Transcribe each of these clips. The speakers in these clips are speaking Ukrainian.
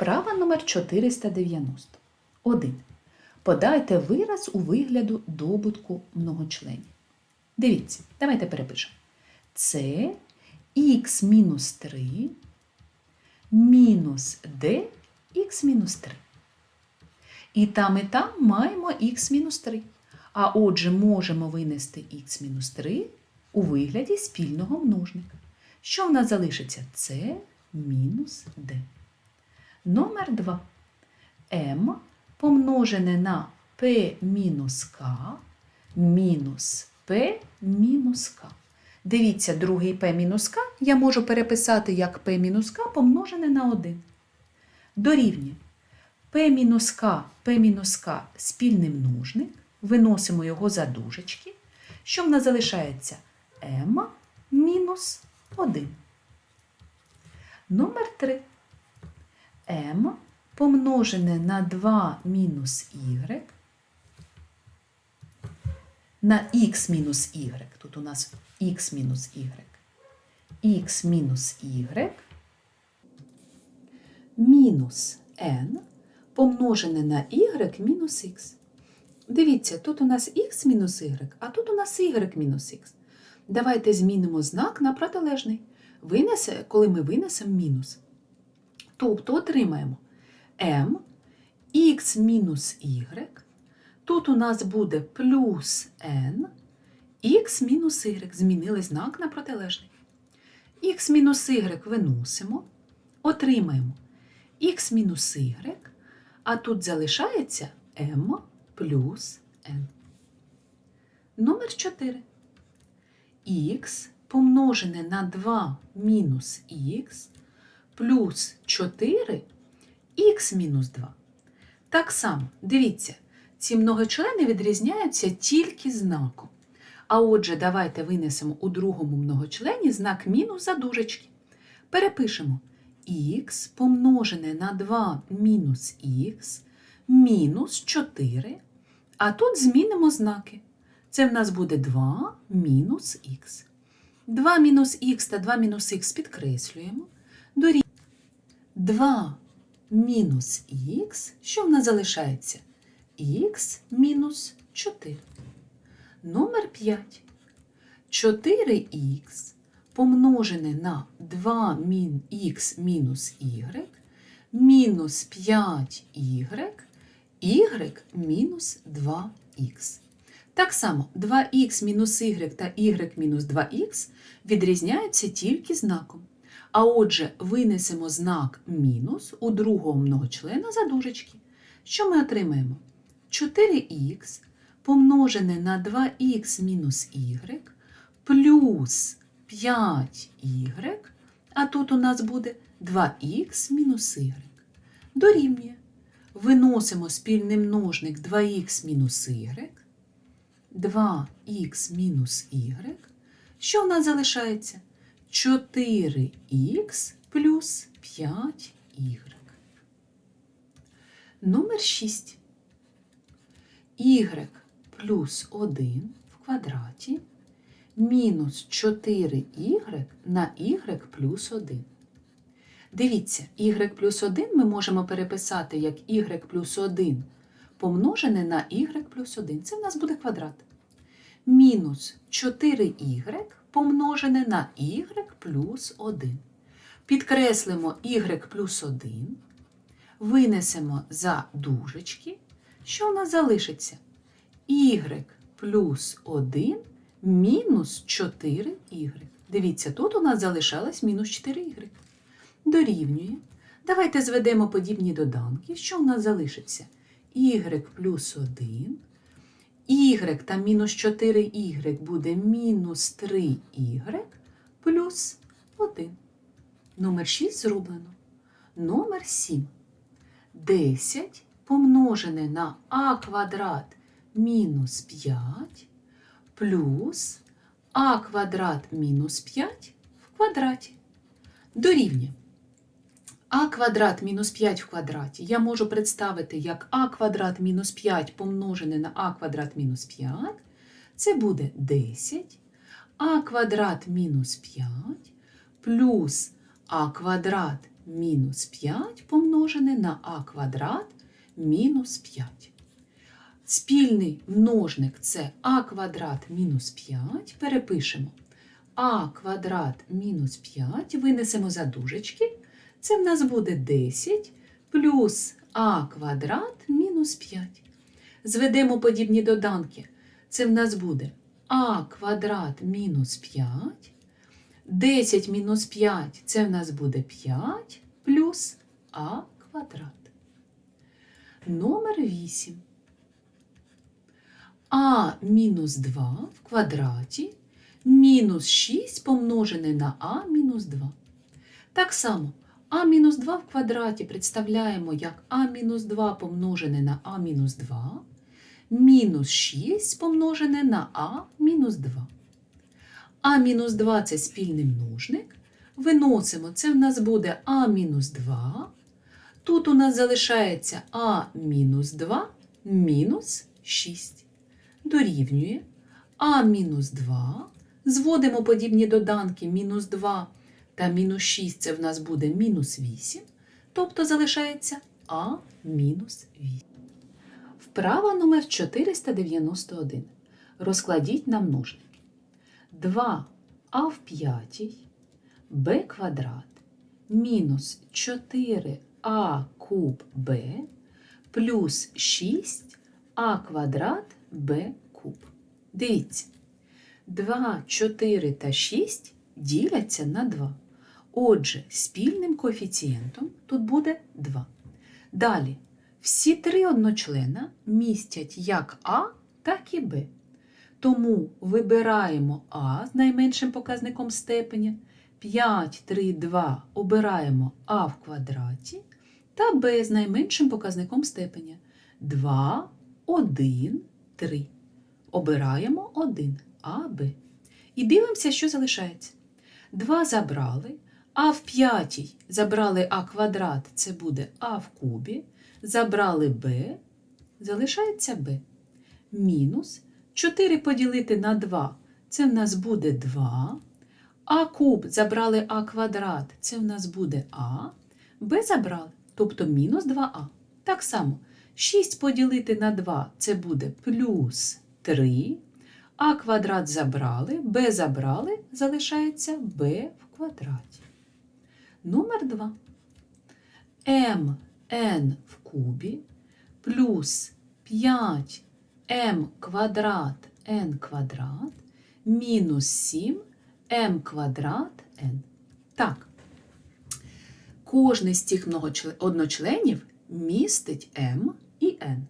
Вправа номер 490. 1. Подайте вираз у вигляду добутку многочленів. Дивіться, давайте перепишемо. Це х мінус 3 мінус d х мінус 3. І там, і там маємо х мінус 3. А отже, можемо винести х мінус 3 у вигляді спільного множника. Що в нас залишиться? Це мінус d. Номер 2. m помножене на p мінус k мінус p мінус k. Дивіться, другий p мінус k я можу переписати як p мінус k помножене на 1. Дорівнює p мінус k, p мінус k спільний множник. Виносимо його за дужечки. Що в нас залишається? m мінус 1. Номер 3 m помножене на 2 мінус y на х мінус y. Тут у нас х мінус y. х мінус y мінус n помножене на y мінус х. Дивіться, тут у нас х мінус y, а тут у нас y мінус х. Давайте змінимо знак на протилежний. Коли ми винесемо мінус. Тобто отримаємо m х мінус y. Тут у нас буде плюс n, х мінус y. Змінили знак на протилежний. х мінус y виносимо, отримаємо х мінус y, а тут залишається m плюс n. Номер 4. х помножене на 2 мінус х плюс 4 х мінус 2. Так само, дивіться, ці многочлени відрізняються тільки знаком. А отже, давайте винесемо у другому многочлені знак мінус за дужечки. Перепишемо х помножене на 2 мінус х мінус 4, а тут змінимо знаки. Це в нас буде 2 мінус х. 2 мінус х та 2 мінус х підкреслюємо. Дорівнює 2 мінус х, що в нас залишається? х мінус 4. Номер 5. 4х помножене на 2х мінус y мінус 5y, y мінус 2х. Так само 2х мінус y та y мінус 2х відрізняються тільки знаком. А отже, винесемо знак мінус у другого многочлена за дужечки. Що ми отримаємо? 4х помножене на 2х мінус y плюс 5y, а тут у нас буде 2х мінус y. Дорівнює. Виносимо спільний множник 2х мінус y, 2х мінус y. Що в нас залишається? 4х плюс 5y. Номер 6. y плюс 1 в квадраті мінус 4y на y плюс 1. Дивіться, y плюс 1 ми можемо переписати як y плюс 1 помножене на y плюс 1. Це в нас буде квадрат. Мінус 4y помножене на y плюс 1. Підкреслимо y плюс 1, винесемо за дужечки. Що в нас залишиться? y плюс 1 мінус 4y. Дивіться, тут у нас залишалось мінус 4y. Дорівнює. Давайте зведемо подібні доданки. Що у нас залишиться? y плюс 1. Y та мінус 4y буде мінус 3y плюс 1. Номер 6 зроблено. Номер 7. 10 помножене на а квадрат мінус 5 плюс а квадрат мінус 5 в квадраті. Дорівнює. А квадрат мінус 5 в квадраті я можу представити як а квадрат мінус 5 помножене на а квадрат мінус 5. Це буде 10. а квадрат мінус 5 плюс а квадрат мінус 5 помножене на а квадрат мінус 5. Спільний множник це а квадрат мінус 5. Перепишемо а квадрат мінус 5, винесемо за дужечки. Це в нас буде 10 плюс а квадрат мінус 5. Зведемо подібні доданки. Це в нас буде а квадрат мінус 5. 10 мінус 5 це в нас буде 5 плюс а квадрат. Номер 8. А мінус 2 в квадраті мінус 6 помножене на а мінус 2. Так само а мінус 2 в квадраті представляємо як а мінус 2 помножене на а мінус 2, мінус 6 помножене на а мінус 2. А мінус 2 це спільний множник. Виносимо, це в нас буде а мінус 2. Тут у нас залишається а мінус 2 мінус 6. Дорівнює а мінус 2. Зводимо подібні доданки мінус 2 та мінус 6 це в нас буде мінус 8. Тобто залишається а мінус 8. Вправа номер 491. Розкладіть на множники. 2а в п'ятій, b квадрат мінус 4а куб b плюс 6а квадрат b куб. Дивіться, 2, 4 та 6 діляться на 2. Отже, спільним коефіцієнтом тут буде 2. Далі, всі три одночлена містять як А, так і Б. Тому вибираємо А з найменшим показником степеня. 5, 3, 2 обираємо А в квадраті та Б з найменшим показником степеня. 2, 1, 3. Обираємо 1 А, Б. І дивимося, що залишається. 2 забрали, а в п'ятій забрали А квадрат, це буде А в кубі. Забрали Б, залишається Б. Мінус 4 поділити на 2, це в нас буде 2. А куб забрали А квадрат, це в нас буде А. Б забрали, тобто мінус 2А. Так само 6 поділити на 2 це буде плюс 3. А квадрат забрали, Б забрали, залишається Б в квадраті. Номер 2. mn в кубі плюс 5m квадрат n квадрат мінус 7 m квадрат n. Так, кожний з цих одночленів містить m і n.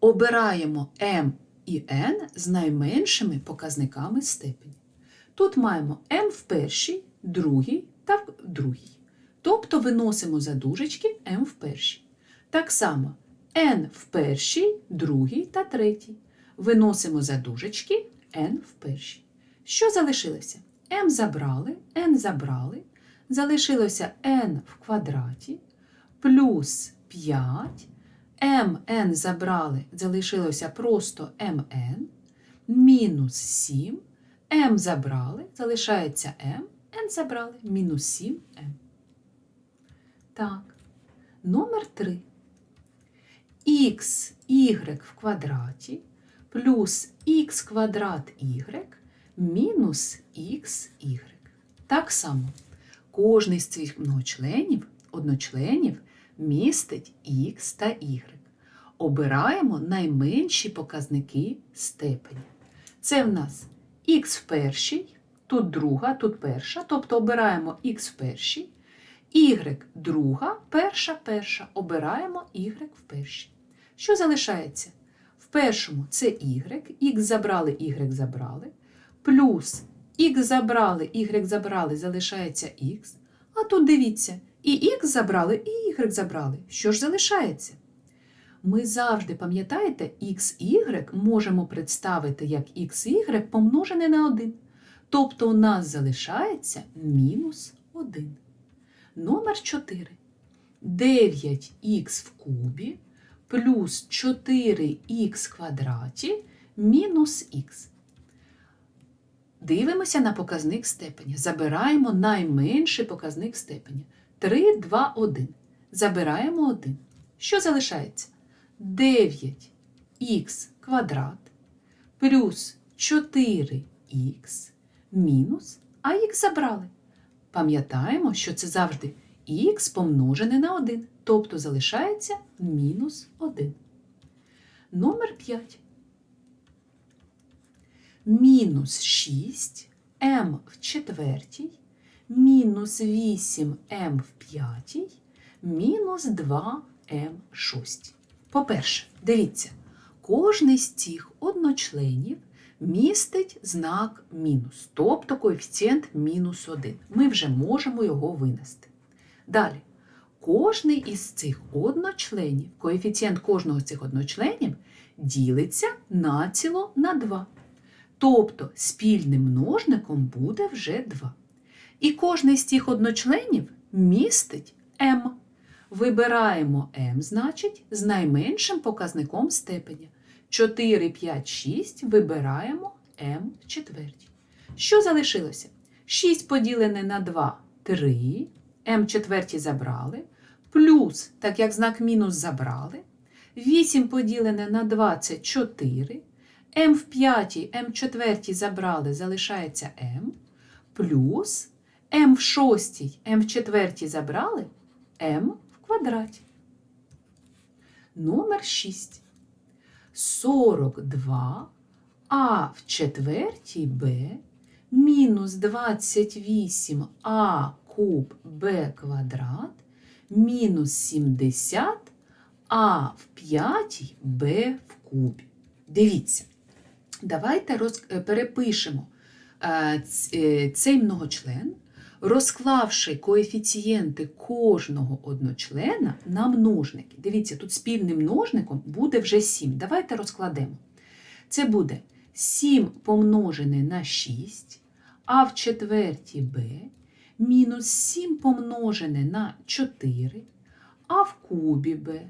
Обираємо m і n з найменшими показниками степені. Тут маємо m в першій, другій та в другій. Тобто виносимо за дужечки m в першій. Так само n в першій, другій та третій. Виносимо за дужечки n в першій. Що залишилося? m забрали, n забрали. Залишилося n в квадраті плюс 5. mn забрали, залишилося просто mn. Мінус 7. m забрали, залишається m. n забрали, мінус 7m. Так, номер 3. х, в квадраті плюс х квадрат y мінус xy. Так само, кожний з цих многочленів, одночленів містить х та y. Обираємо найменші показники степені. Це в нас х в першій, тут друга, тут перша, тобто обираємо х в першій, y друга, перша, перша. Обираємо y в першій. Що залишається? В першому це y, х забрали, y забрали, плюс х забрали, y забрали, залишається х. А тут дивіться, і х забрали, і y забрали. Що ж залишається? Ми завжди, пам'ятаєте, xy можемо представити як xy помножене на 1. Тобто у нас залишається мінус 1. Номер 4. 9х в кубі плюс 4х квадраті мінус х. Дивимося на показник степеня. Забираємо найменший показник степеня. 3, 2, 1. Забираємо 1. Що залишається? 9х квадрат плюс 4х мінус, а х забрали. Пам'ятаємо, що це завжди х помножене на 1, тобто залишається мінус 1. Номер 5. Мінус 6 м в четвертій, мінус 8 м в п'ятій, мінус 2 м в шостій. По-перше, дивіться, кожний з цих одночленів містить знак мінус, тобто коефіцієнт мінус 1. Ми вже можемо його винести. Далі, кожний із цих одночленів, коефіцієнт кожного з цих одночленів ділиться націло на 2. Тобто спільним множником буде вже 2. І кожний з цих одночленів містить m. Вибираємо m, значить, з найменшим показником степеня. 4, 5, 6 вибираємо m в четвертій. Що залишилося? 6 поділене на 2 3, m в четвертій забрали, плюс, так як знак мінус забрали, 8 поділене на 2 це 4, m в п'ятій, m в четвертій забрали, залишається m, плюс m в шостій, m в четвертій забрали, m в квадраті. Номер 6. 42 а в четвертій b мінус 28а куб b квадрат мінус 70 а в п'ятій b в кубі. Дивіться, давайте роз... е, перепишемо е, е, цей многочлен, розклавши коефіцієнти кожного одночлена на множники. Дивіться, тут спільним множником буде вже 7. Давайте розкладемо. Це буде 7 помножене на 6, а в четвертій b мінус 7 помножене на 4, а в кубі b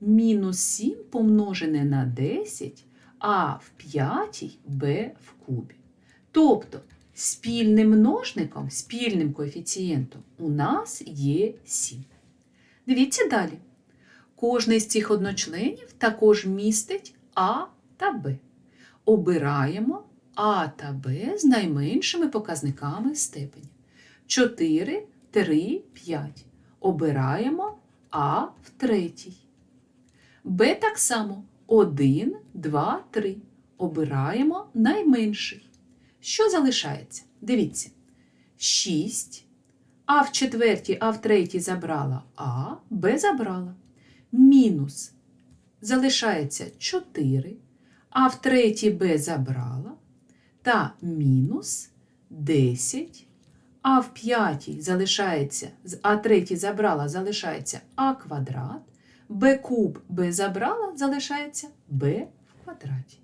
мінус 7 помножене на 10, а в п'ятій b в кубі. Тобто спільним множником, спільним коефіцієнтом у нас є 7. Дивіться далі. Кожний з цих одночленів також містить А та Б. Обираємо А та Б з найменшими показниками степеня. 4, 3, 5. Обираємо А в третій. Б так само 1, 2, 3. Обираємо найменший. Що залишається? Дивіться. 6. А в четвертій, а в третій забрала А, Б забрала. Мінус. Залишається 4. А в третій Б забрала. Та мінус 10. А в п'ятій залишається, а третій забрала, залишається А квадрат. Б куб Б забрала, залишається Б в квадраті.